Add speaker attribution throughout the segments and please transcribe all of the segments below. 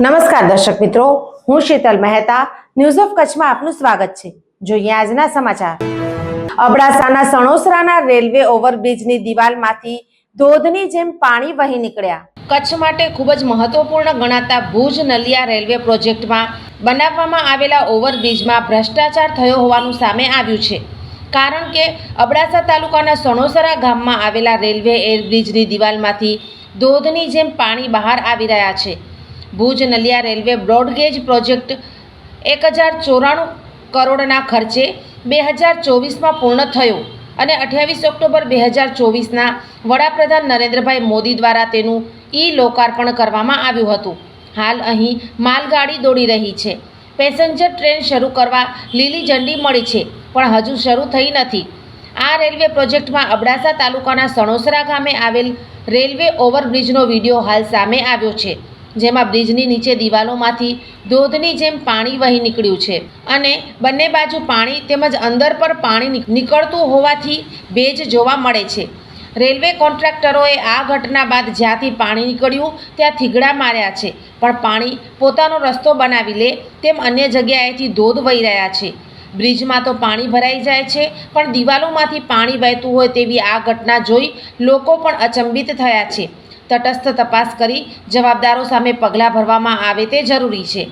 Speaker 1: નમસ્કાર દર્શક મિત્રો, હું શીતલ મહેતા ન્યૂઝ ઓફ કચ્છમાં આપનું સ્વાગત છે. જોઈએ આજના સમાચાર. અબડાસાના સણોસરાના રેલવે ઓવરબ્રિજની દિવાલમાંથી ધોધની જેમ પાણી વહી નીકળ્યા. કચ્છ માટે ખૂબ જ મહત્વપૂર્ણ ગણાતા ભુજ નલિયા રેલવે પ્રોજેક્ટમાં બનાવવામાં આવેલા ઓવરબ્રિજમાં ભ્રષ્ટાચાર થયો હોવાનું સામે આવ્યું છે. કારણ કે અબડાસા તાલુકાના સણોસરા ગામમાં આવેલા રેલવે એરબ્રિજની દિવાલમાંથી ધોધની જેમ પાણી બહાર આવી રહ્યા છે. Bhuj Naliya railway broad gauge project એક હજાર ચોરાણું કરોડના ખર્ચે બે હજાર ચોવીસમાં પૂર્ણ થયો અને અઠ્યાવીસ ઓક્ટોબર બે હજાર ચોવીસના વડાપ્રધાન નરેન્દ્રભાઈ મોદી દ્વારા તેનું ઈ લોકાર્પણ કરવામાં આવ્યું હતું. હાલ અહીં માલગાડી દોડી રહી છે. પેસેન્જર ટ્રેન શરૂ કરવા લીલી ઝંડી મળી છે, પણ હજુ શરૂ થઈ નથી. આ રેલવે પ્રોજેક્ટમાં અબડાસા તાલુકાના સણોસરા ગામે આવેલ રેલવે ઓવરબ્રિજનો વીડિયો હાલ સામે આવ્યો છે. જેમાં બ્રિજની નીચે દિવાલોમાંથી ધોધની જેમ પાણી વહી નીકળ્યું છે. અને બંને બાજુ પાણી તેમજ અંદર પર પાણી નીકળતું હોવાથી ભેજ જોવા મળે છે. રેલવે કોન્ટ્રાક્ટરોએ આ ઘટના બાદ જ્યાંથી પાણી નીકળ્યું, ત્યાં થીગડા માર્યા છે. પણ પાણી પોતાનો રસ્તો બનાવી લે તેમ અન્ય જગ્યાએથી ધોધ વહી રહ્યા છે. બ્રિજમાં તો પાણી ભરાઈ જાય છે, પણ દિવાલોમાંથી પાણી વહેતું હોય તેવી આ ઘટના જોઈ લોકો પણ અચંબિત થયા છે. તટસ્થ તપાસ કરી જવાબદારો સામે પગલાં ભરવામાં આવે તે જરૂરી છે.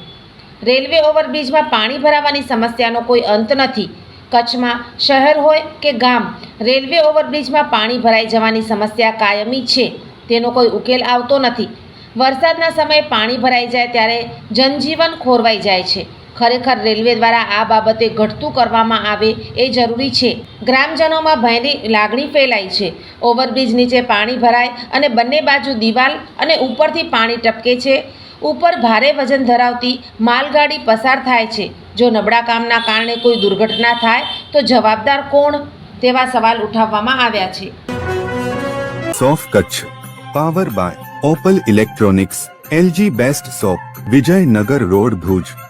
Speaker 1: રેલવે ઓવરબ્રિજમાં પાણી ભરાવાની સમસ્યાનો કોઈ અંત નથી. કચ્છમાં શહેર હોય કે ગામ, રેલવે ઓવરબ્રિજમાં પાણી ભરાઈ જવાની સમસ્યા કાયમી છે. તેનો કોઈ ઉકેલ આવતો નથી. વરસાદના સમયે પાણી ભરાઈ જાય ત્યારે જનજીવન ખોરવાઈ જાય છે. ખરેખર રેલવે દ્વારા આ બાબતે ઘટતું કરવામાં આવે એ જરૂરી છે. ગ્રામજનોમાં ભયની લાગણી ફેલાઈ છે. ઓવરબ્રિજ નીચે પાણી ભરાય અને બંને બાજુ દિવાલ અને ઉપરથી પાણી ટપકે છે. ઉપર ભારે વજન ધરાવતી માલગાડી પસાર થાય છે. જો નબળા કામના કારણે કોઈ દુર્ઘટના થાય, તો જવાબદાર કોણ? તેવા સવાલ ઉઠાવવામાં આવ્યા છે.
Speaker 2: સોફ Kutch. Power by Opal electronics, LG best shop Vijaynagar road Bhuj.